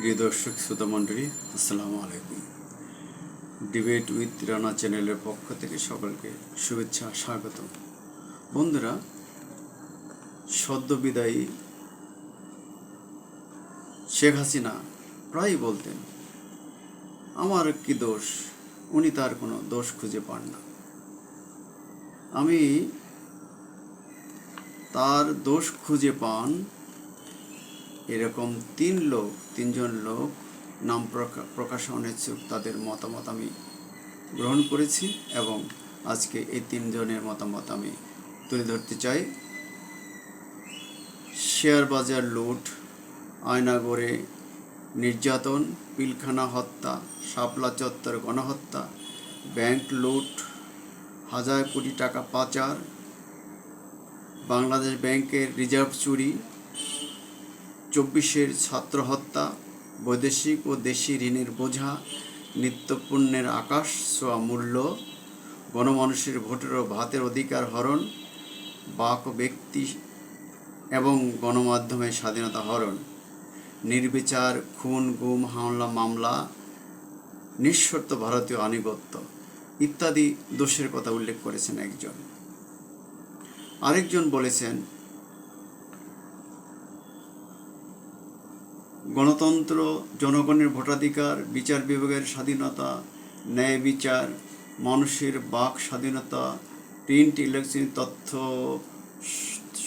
প্রিয় দর্শক, শ্রোতা মণ্ডলী, আসসালামু আলাইকুম। ডিবেট উইথ রানা চ্যানেলের পক্ষ থেকে সকলকে শুভেচ্ছা স্বাগত বন্ধুরা সদ্য বিদায়ী শেখ হাসিনা প্রায়ই বলতেন, আমার কি দোষ? উনি তার কোনো দোষ খুঁজে পান না। আমি তার দোষ খুঁজে পান এরকম তিন লোক, তিনজন লোক নাম প্রকা- প্রকাশে অনিচ্ছুক তাদের মতামত আমি গ্রহণ করেছি এবং আজকে এই তিনজনের মতামত আমি তুলে ধরতে চাই। শেয়ার বাজার লুট, আয়নাগরে নির্যাতন, পিলখানা হত্যা, শাপলা চত্বর গণহত্যা, ব্যাংক লুট, হাজার কোটি টাকা পাচার, বাংলাদেশ ব্যাংকের রিজার্ভ চুরি চব্বিশের ছাত্র হত্যা বৈদেশিক ও দেশি ঋণের বোঝা, নিত্যপণ্যের আকাশ ছোঁয়া মূল্য, গণমানুষের ভোটের ও ভাতের অধিকার হরণ, বাক ব্যক্তি এবং গণমাধ্যমের স্বাধীনতা হরণ, নির্বিচার, খুন, গুম, হামলা, মামলা, নিঃশর্ত ভারতীয় আনুগত্য ইত্যাদি দোষের কথা উল্লেখ করেছেন একজন। আরেকজন বলেছেন গণতন্ত্র, জনগণের ভোটাধিকার, বিচার বিভাগের স্বাধীনতা, ন্যায় বিচার, মানুষের বাক স্বাধীনতা, প্রিন্ট ইলেকট্রনিক তথ্য,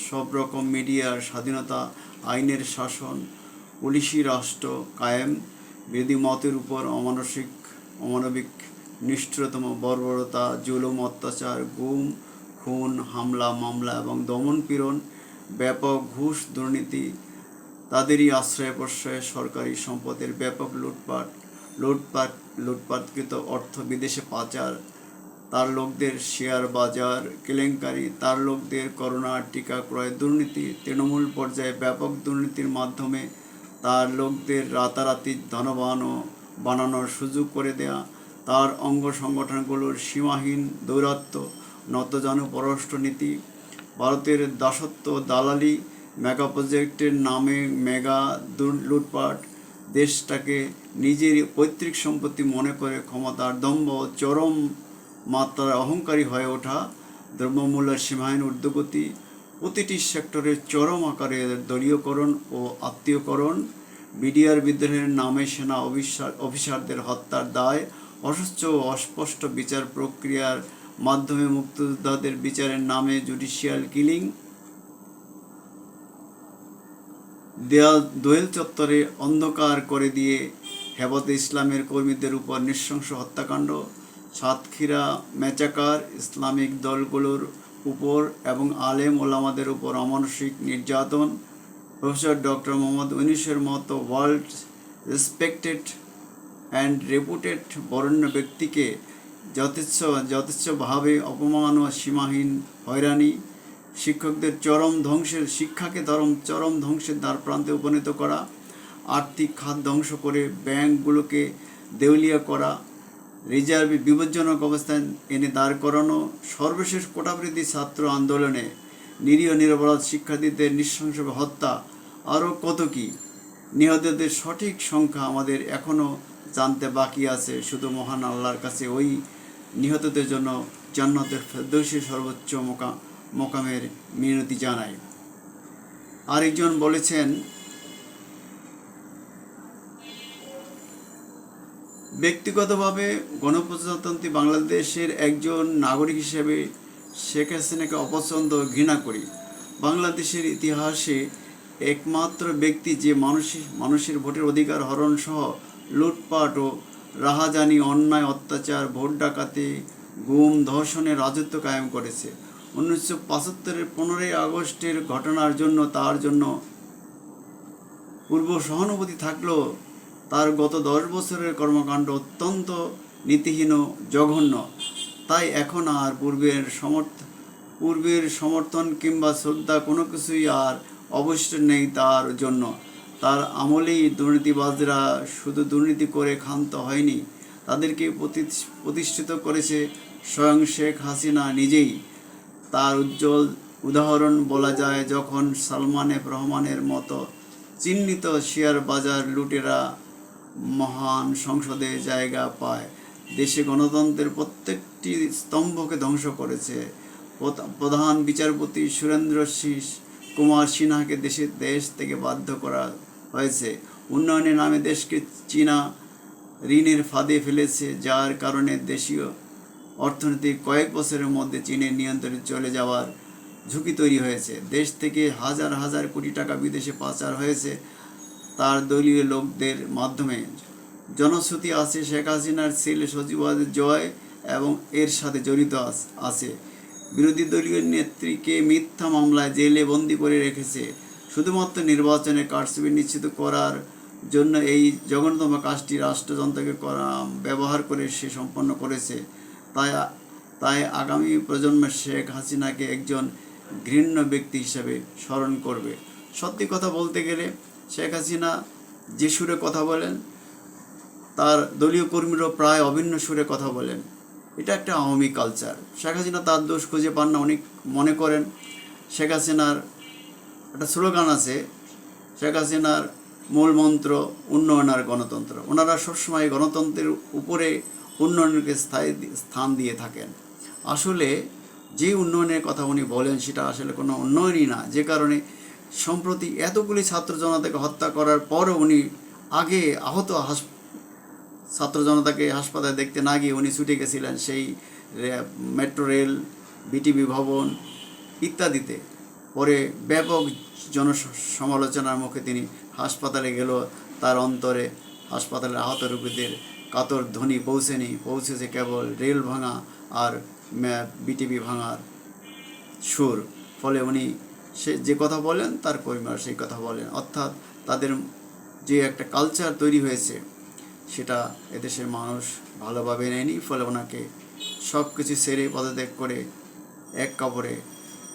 সব রকম মিডিয়ার স্বাধীনতা, আইনের শাসন পুলিশি রাষ্ট্র কায়েম বিরোধী মতের উপর অমানসিক, অমানবিক, নিষ্ঠুরতম বর্বরতা, জুলুম, অত্যাচার, গুম, খুন, হামলা, মামলা এবং দমন পীড়ন, ব্যাপক ঘুষ দুর্নীতি তাদেরই আশ্রয় প্রশ্রয়ে সরকারি সম্পদের ব্যাপক লুটপাট লুটপাট লুটপাটকৃত অর্থ বিদেশে পাচার, তার লোকদের শেয়ার বাজার, কেলেঙ্কারি, তার লোকদের করোনা টিকা ক্রয় দুর্নীতি, তৃণমূল পর্যায়ে ব্যাপক দুর্নীতির মাধ্যমে তার লোকদের রাতারাতি ধনবান ও বানানোর সুযোগ করে দেয়া, তার অঙ্গ সংগঠনগুলোর সীমাহীন দৌরাত্ম্য নতজন পররাষ্ট্রনীতি, ভারতের দাসত্ব দালালি মেগা প্রজেক্টের নামে মেগা লুটপাট দেশটাকে নিজের পৈতৃক সম্পত্তি মনে করে ক্ষমতার দম্ভ চরম মাত্রার অহংকারী হয়ে ওঠা দ্রব্যমূল্যের সীমাহীন ঊর্ধ্বগতি প্রতিটি সেক্টরের চরম আকারে দলীয়করণ ও আত্মীয়করণ, বিডিআর বিদ্রোহের নামে সেনা অফিসার অফিসারদের হত্যার দায় অস্বচ্ছ ও অস্পষ্ট বিচার প্রক্রিয়ার মাধ্যমে মুক্তিযোদ্ধাদের বিচারের নামে জুডিশিয়াল কিলিং দেয়াল দোয়েল চত্বরে অন্ধকার করে দিয়ে হেবতে ইসলামের কর্মীদের উপর নৃশংস হত্যাকাণ্ড, সাতক্ষীরা, মেচাকার ইসলামিক দলগুলোর উপর এবং আলেম ওলামাদের উপর অমানসিক নির্যাতন। প্রফেসর ডক্টর মোহাম্মদ উনিশের মতো ওয়ার্ল্ড রেসপেক্টেড অ্যান্ড রেপুটেড বরেণ্য ব্যক্তিকে যথেচ্ছ যথেচ্ছভাবে অপমান ও সীমাহীন হয়রানি শিক্ষকদের চরম ধ্বংসের শিক্ষাকে ধরম, চরম ধ্বংসের দ্বার প্রান্তে উপনীত করা, আর্থিক খাত ধ্বংস করে ব্যাংকগুলোকে দেউলিয়া করা, রিজার্ভে বিপজ্জনক অবস্থায় এনে দাঁড় করানো, সর্বশেষ কোটাবৃত্তি ছাত্র আন্দোলনে নিরীহ নিরপরাধ শিক্ষার্থীদের নৃশংসভাবে হত্যা আরও কত কি? নিহতদের সঠিক সংখ্যা আমাদের এখনও জানতে বাকি আছে। শুধু মহান আল্লাহর কাছে ওই নিহতদের জন্য জান্নাতের ফেরদৌসি সর্বোচ্চ মোকা মোকামের মিনতি জানাই আরেকজন বলেছেন, ব্যক্তিগতভাবে গণপ্রজাতন্ত্রী বাংলাদেশের একজন নাগরিক হিসেবে শেখ হাসিনাকে অপছন্দ, ঘৃণা করি। বাংলাদেশের ইতিহাসে একমাত্র ব্যক্তি যে মানুষের মানুষের ভোটের অধিকার হরণ সহ লুটপাট ও রাহাজানি, অন্যায়, অত্যাচার, ভোট ডাকাতি, গুম ধর্ষণের রাজত্ব কায়েম করেছে। উনিশশো পঁচাত্তরের পনেরোই আগস্টের ঘটনার জন্য তার জন্য পূর্ব সহানুভূতি থাকলেও তার গত দশ বছরের কর্মকাণ্ড অত্যন্ত নীতিহীন, জঘন্য। তাই এখন আর পূর্বের সমর্থ, পূর্বের সমর্থন কিংবা শ্রদ্ধা কোনো কিছুই আর অবশিষ্ট নেই তার জন্য। তার আমলেই দুর্নীতিবাজরা শুধু দুর্নীতি করে ক্ষান্ত হয়নি। তাদেরকে প্রতি- প্রতিষ্ঠিত করেছে স্বয়ং শেখ হাসিনা নিজেই। তার উজ্জ্বল উদাহরণ বলা যায় যখন সালমান এফ রহমানের মতো চিহ্নিত শেয়ার বাজার লুটেরা মহান সংসদে জায়গা পায়। দেশে গণতন্ত্রের প্রত্যেকটি স্তম্ভকে ধ্বংস করেছে। প্রধা- প্রধান বিচারপতি সুরেন্দ্র শীষ কুমার সিনহাকে দেশে, দেশ থেকে বাধ্য করা হয়েছে। উন্নয়নের নামে দেশকে চীনা ঋণের ফাঁদে ফেলেছে, যার কারণে দেশীয় অর্থনীতি কয়েক বছরের মধ্যে চীনের নিয়ন্ত্রণে চলে যাওয়ার ঝুঁকি তৈরি হয়েছে। দেশ থেকে হাজার হাজার কোটি টাকা বিদেশে পাচার হয়েছে তার দলীয় লোকদের মাধ্যমে। জনশ্রুতি আছে শেখ হাসিনার ছেলে সচিবাদের জয় এবং এর সাথে জড়িত আছে বিরোধী দলীয় নেত্রীকে মিথ্যা মামলায় জেলে বন্দি করে রেখেছে। শুধুমাত্র নির্বাচনে কারচুপি নিশ্চিত করার জন্য এই জঘন্যতম কাজটি রাষ্ট্রযন্ত্রকে ব্যবহার করে সে সম্পন্ন করেছে। তাই তাই আগামী প্রজন্ম শেখ হাসিনাকে একজন ঘৃণ্য ব্যক্তি হিসেবে স্মরণ করবে। সত্যি কথা বলতে গেলে শেখ হাসিনা যে সুরে কথা বলেন, তার দলীয় কর্মীরাও প্রায় অভিন্ন সুরে কথা বলেন। এটা একটা আওয়ামী কালচার। শেখ হাসিনা তার দোষ খুঁজে পান না, অনেক মনে করেন। শেখ হাসিনার একটা স্লোগান আছে, শেখ হাসিনার মূল মন্ত্র উন্নয়ন আর গণতন্ত্র। ওনারা সবসময় গণতন্ত্রের উপরে উন্নয়নকে স্থায়ী স্থান দিয়ে থাকেন। আসলে যে উন্নয়নের কথা উনি বলেন, সেটা আসলে কোনো উন্নয়নই না। যে কারণে সম্প্রতি এতগুলি ছাত্র জনতাকে হত্যা করার পরও উনি আগে আহত হাস ছাত্র জনতাকে হাসপাতালে দেখতে না গিয়ে উনি ছুটে গেছিলেন সেই মেট্রো রেল, বিটিভি ভবন ইত্যাদিতে। পরে ব্যাপক জন সমালোচনার মুখে তিনি হাসপাতালে গেল তার অন্তরে হাসপাতালের আহত রোগীদের কাতর ধ্বনি পৌঁছেনি, পৌঁছেছে কেবল রেল ভাঙা আর বিটিভি ভাঙার সুর। ফলে উনি সে, যে কথা বলেন, তার কর্মীরা সেই কথা বলেন। অর্থাৎ তাদের যে একটা কালচার তৈরি হয়েছে, সেটা এদেশের মানুষ ভালোভাবে নেয়নি। ফলে ওনাকে সব কিছু সেরে পদত্যাগ করে এক কাপড়ে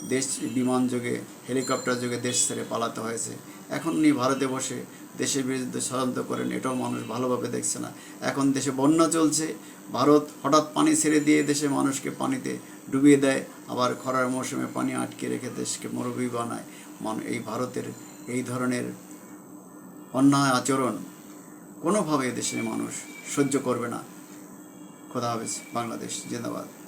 দেশ বিমান যোগে, হেলিকপ্টার যোগে দেশ ছেড়ে পালাতে হয়েছে। এখন উনি ভারতে বসে দেশের বিরুদ্ধে ষড়যন্ত্র করেন এটাও মানুষ ভালোভাবে দেখছে না। এখন দেশে বন্যা চলছে। ভারত হঠাৎ পানি ছেড়ে দিয়ে দেশে মানুষকে পানিতে ডুবিয়ে দেয়। আবার খরার মৌসুমে পানি আটকে রেখে দেশকে মরুভূমি বানায়। মান, এই ভারতের এই ধরনের অন্যায় আচরণ কোনোভাবে দেশের মানুষ সহ্য করবে না। খোদা হাফেজ, বাংলাদেশ, জিন্দাবাদ।